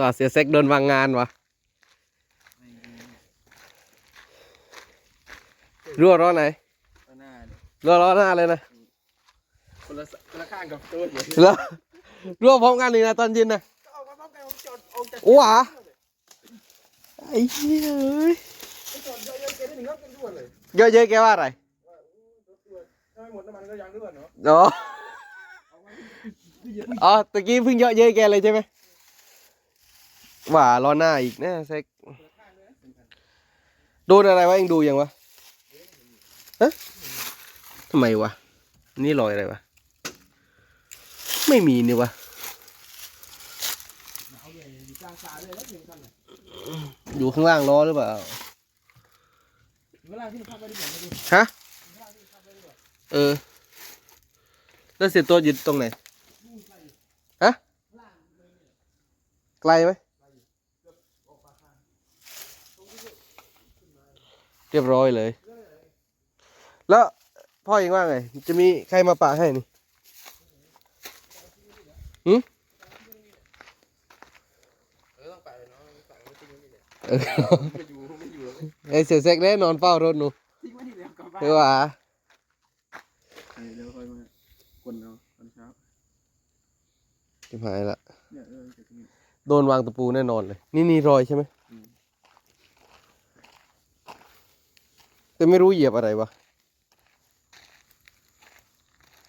ว่าเสียเซ็กโดนวางงานวะรั่วร้อนไหนหน้ารั่วร้อนหน้าเลยนะคนละคนละข้างกับตัวเดี๋ยวแล้วรั่วพร้อมกันเลยนะตอนเย็นนะเอามาพร้อมกันผมจอดออกจากโอ้หวะไอ้เหี้ยเอ้ยจอดเยอะๆแกได้หนึ่งรอบเป็นด่วนเลยเยอะเยอะๆแกว่าอะไรถ้าไม่หมดน้ำมันก็ยางด่วนเนาะอ๋ออ๋อตะกี้เพิ่งเยอะเยอะแกเลยใช่ไหม หว่าร้อหน้าอีกแน่เซ็กโดนอะไรวะเองดูยังวะฮะทำไมวะ นี่รอยอะไรวะ ไม่มีนี่วะอยู่ข้างล่างล้อหรือเปล่าฮะเออ แล้วเสียตัวอยู่ตรงไหน ฮะ ไกลไหม เรียบร้อยเลย แล้วพ่อเองว่าไง จะมีใครมาปะให้นี่หืมเออต้องไปเลยเนาะไปไม่ทิ้งไว้นี่เลยเออไม่อยู่ไม่อยู่แล้วไอเสียเซ็กแน่นอนเฝ้ารถหนูทิ้งไว้นี่แล้วกลับบ้านเออว่าเดี๋ยวค่อยมาคนเอาตอนเช้าจะหายละเนี่ยเออจะทิ้งโดนวางตะปูแน่นอนเลย นี่นี่รอยใช่ไหม อืม แต่ไม่รู้เหยียบอะไรวะ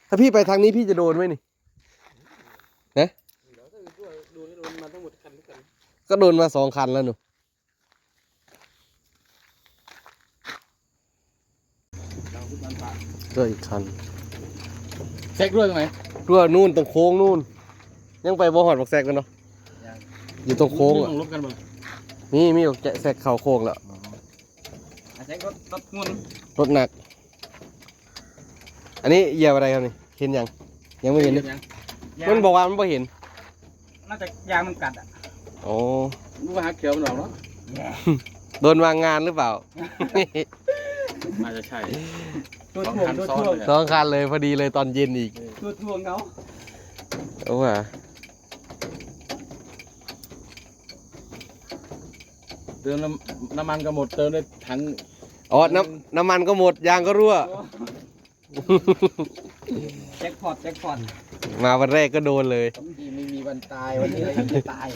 ถ้าพี่ไปทางนี้พี่จะโดนไหมนี่เดี๋ยวถ้าดูดูให้โดนมาทั้งหมดคันทุกคันก็โดนมาสองคันแล้วหนูเราทุกวันปะด้วยอีกคันเช็คด้วยตรงไหนรั่วนู่นตรงโค้งนู่น ยังไปบ่หอดบอกแซกกันเนาะยังอยู่ตรงโค้งอะรถกันบ้างนี่มีบอกแซกเข่าโค้งแล้ว อะเช็ครถรถงุนรถหนัก อันนี้เหยียบอะไรครับนี่ เห็นยัง ยังไม่เห็นเลยยังมันบอกว่ามันไม่เห็น น่าจะยางมันกัดอะโอ้รู้ว่าฮักเขียวมันหรอกเนาะโดนวางงานหรือเปล่า น่าจะใช่ ตัวถ่วงตัวถ่วงสองคันเลยพอดีเลยตอนเย็นอีก ตัวถ่วงเขาโอ้ว่ะ ติมน้ำน้ำมันก็หมดเติมได้ถังอ๋อน้ำน้ำมันก็หมดยางก็รั่ว แจ็คพอตแจ็คพอตมาวันแรกก็โดนเลยที่ไม่มีวันตายวันนี้เราจะตาย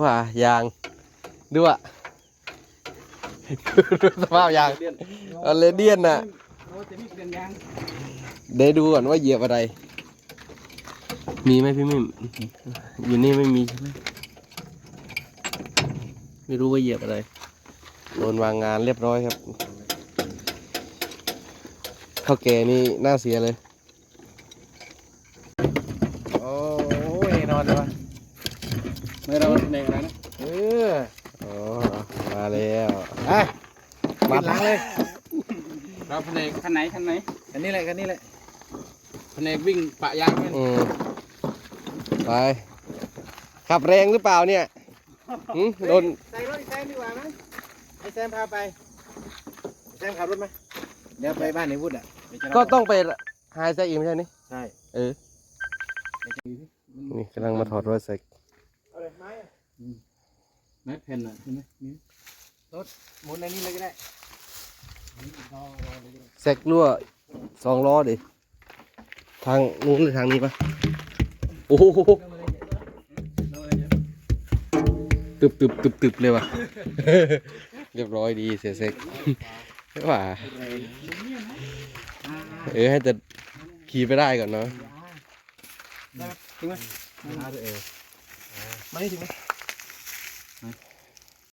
ว่ายางดูอะดูสภาพยางเอาเลเดียนน่ะโอ้จะมีเปลี่ยนยางเดี๋ยวดูก่อนว่าเหยียบอะไร มีไหมพี่มิมอยู่นี่ไม่มีใช่ไหมไม่รู้ว่าเหยียบอะไร โดนวางงานเรียบร้อยครับเท่าแก่นี่น่าเสียเลย โอ้ยนอนเลยวะไม่เราในอะไรนะ เอออ๋อมาแล้วอะมาหลังเลย เราแผนกคันไหนคันไหน คันนี้แหละคันนี้แหละแผนกวิ่งปะยางเป็นอืม ไปขับแรงหรือเปล่าเนี่ยหึโดนใส่รถอีแซมดีกว่ามั้ยไอแซมพาไปแซมขับรถไหมเดี๋ยวไปบ้านในวุฒิอะก็ต้องไปหายใจอีกไม่ใช่นี่ใช่เออนี่กำลังมาถอดรถใส่เอาเลยไม้ไม้แผ่นอะใช่ไหมนี่รถหมุนในนี้เลยก็ได้แซกรั่วสองล้อดิทางนู้นหรือทางนี้ปะโอ้โหตึบตึบตึบตึบเลยว่ะ เรียบร้อยดีเสียเซ็กว่าเออให้แต่ขี่ไปได้ก่อนเนาะถึงไหมมาดิเออมานี่ถึงไหม